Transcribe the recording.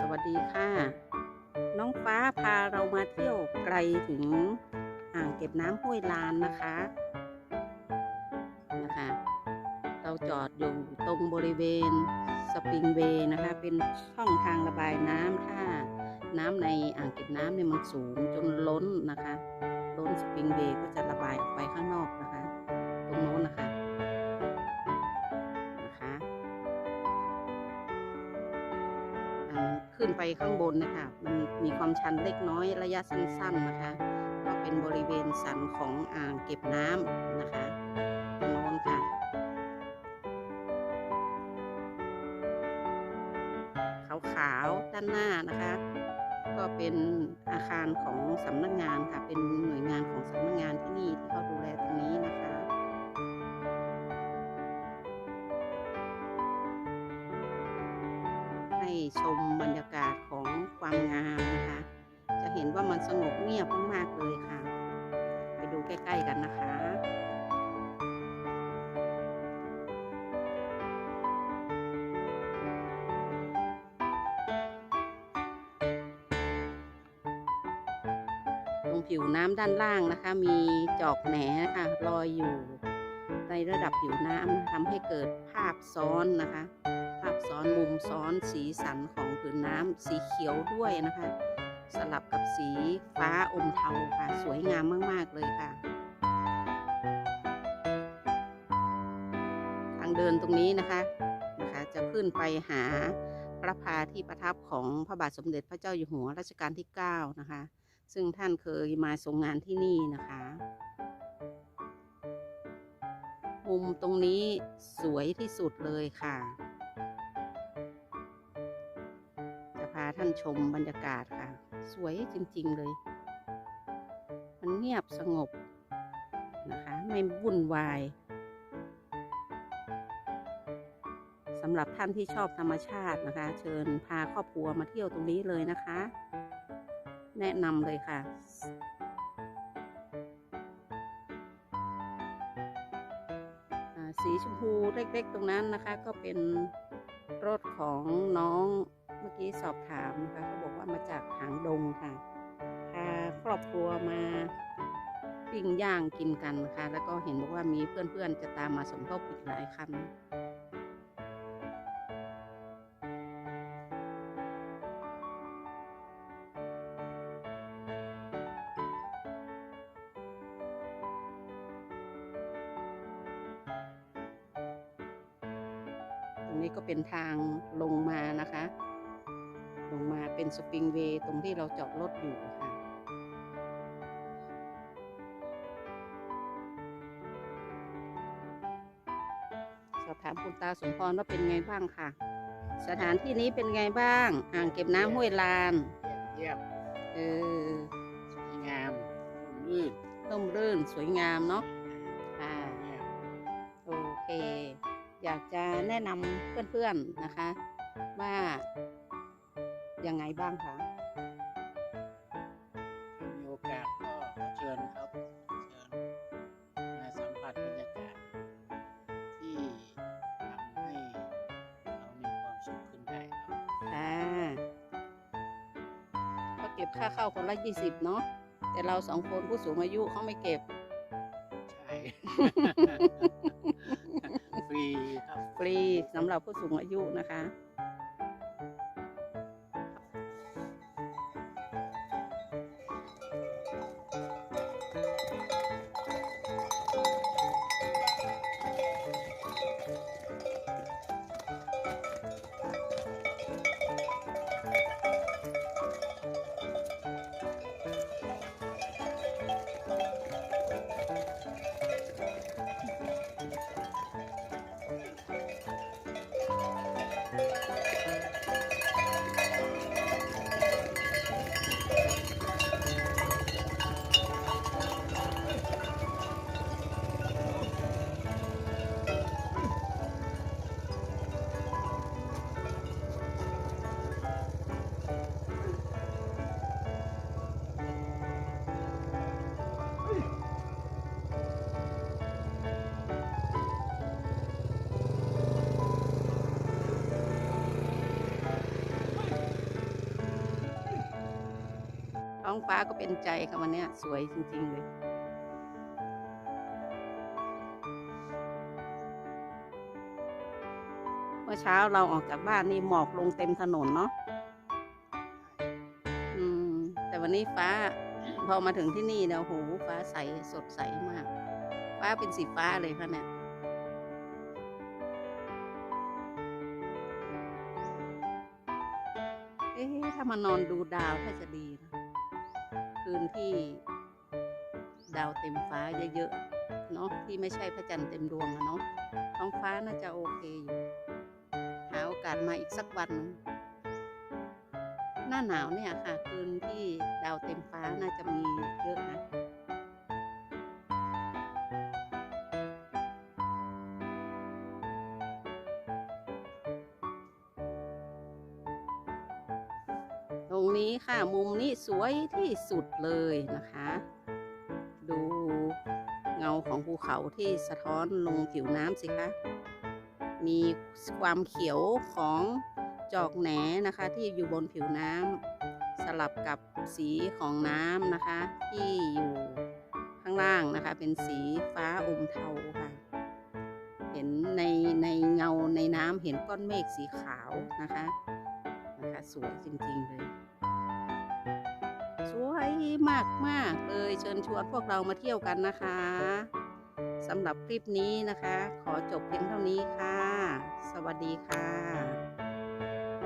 สวัสดีค่ะ น้องฟ้าพาเรามาเที่ยวไกลถึงอ่างเก็บน้ำห้วยลานนะคะนะคะ เราจอดอยู่ตรงบริเวณสปริงเวย์นะคะ เป็นช่องทางระบายน้ำถ้าน้ำในอ่างเก็บน้ำเนี่ยมันสูงจนล้นนะคะ ล้นสปริงเวย์ก็จะระบายออกไปข้างนอกนะคะ ตรงโน้นนะคะ ไปข้างบนนะคะ มันมีความชันเล็กน้อยระยะสั้น ๆนะคะ ก็เป็นบริเวณสันของอ่างเก็บน้ำนะคะตรงโน้นค่ะ ขาวๆด้านหน้านะคะ ก็เป็นอาคารของสำนักงานค่ะ เป็นหน่วยงานของสำนักงานที่นี่ที่เขาดูแลตรงนี้นะคะ ชมบรรยากาศของความงามนะคะ จะเห็นว่ามันสงบเงียบมากๆเลยค่ะ ไปดูใกล้ ๆ กันนะคะตรงผิวน้ำด้านล่างนะคะ มีจอกแหนนะคะลอยอยู่ในระดับผิวน้ำทำให้เกิดาพซ้อนนะคะ ภาพซ้อนมุมซ้อนสีสันของผืนน้ำสีเขียวด้วยนะคะ สลับกับสีฟ้าอมเทาค่ะ สวยงามมาก ๆ เลยค่ะ ทางเดินตรงนี้นะคะนะคะ จะขึ้นไปหาพระพาที่ประทับของพระบาทสมเด็จพระเจ้าอยู่หัวรัชกาลที่ 9 นะคะ ซึ่งท่านเคยมาทรงงานที่นี่นะคะ มุมตรงนี้สวยที่สุดเลยค่ะ จะพาท่านชมบรรยากาศค่ะ สวยจริง ๆ เลย มันเงียบสงบนะคะ ไม่วุ่นวายสำหรับท่านที่ชอบธรรมชาตินะคะ เชิญพาครอบครัวมาเที่ยวตรงนี้เลยนะคะ แนะนำเลยค่ะ สีชมพูเล็กๆตรงนั้นนะคะ ก็เป็นรถของน้องเมื่อกี้สอบถามนะคะเขาบอกว่ามาจากหางดงค่ะพาครอบครัวมาปิ้งย่างกินกันค่ะ แล้วก็เห็นบอกว่ามีเพื่อนๆจะตามมาสมทบอีกหลายคัน รงนี้ก็เป็นทางลงมานะคะ ลงมาเป็นสปริงเวย์ตรงที่เราจอดรถอยู่ค่ะสอบถามคุณตาสมพรว่าเป็นไงบ้างค่ะ สถานที่นี้เป็นไงบ้าง อ่างเก็บน้ำห้วยลาน เยี่ยมเออสวยงามลื่นร่มรื่นสวยงามเนาะค่ะ อยากจะแนะนำเพื่อนๆนะคะ ว่ายังไงบ้างคะถ้ามีโอกาสก็ขอเชิญครับเชิญมาสัมผัสบรรยากาศที่ทำให้เรามีความสุขขึ้นได้ครับค่ะก็เก็บค่าเข้าคนละยี่สิบเนาะแต่เราสองคนผู้สูงอายุเขาไม่เก็บ ใช่ฟรีครับ ฟรีสำหรับผู้สูงอายุนะคะ องฟ้าก็เป็นใจค่ะวันนี้สวยจริง ๆ เลย เมื่อเช้าเราออกจากบ้านนี่หมอกลงเต็มถนนเนาะอืม แต่วันนี้ฟ้าพอมาถึงที่นี่นี่ยโอ้โหฟ้าใสสดใสมาก ฟ้าเป็นสีฟ้าเลยค่ะเนี่ยเอ๊ะถ้ามานอนดูดาวถ้าจะดีนะ คืนที่ ดาวเต็มฟ้าเยอะๆเนาะที่ไม่ใช่พระจันทร์เต็มดวงอะเนาะท้องฟ้าน่าจะโอเคอยู่หาโอกาสมาอีกสักวันหนึ่งหน้าหนาวเนี่ยค่ะ คืนที่ดาวเต็มฟ้าน่าจะมีเยอะนะ รงนี้ค่ะมุมนี้สวยที่สุดเลยนะคะ ดูเงาของภูเขาที่สะท้อนลงผิวน้ำสิคะ มีความเขียวของจอกแหนนะคะ ที่อยู่บนผิวน้ำสลับกับสีของน้ำนะคะ ที่อยู่ข้างล่างนะคะ เป็นสีฟ้าอมเทาค่ะ เห็นในในเงาในน้ำเห็นก้อนเมฆสีขาวนะคะนะคะสวยจริง ๆ เลยสวย มากๆเลยเชิญชวนพวกเรามาเที่ยวกันนะคะสำหรับคลิปนี้นะคะ ขอจบเพียงเท่านี้ค่ะ สวัสดีค่ะ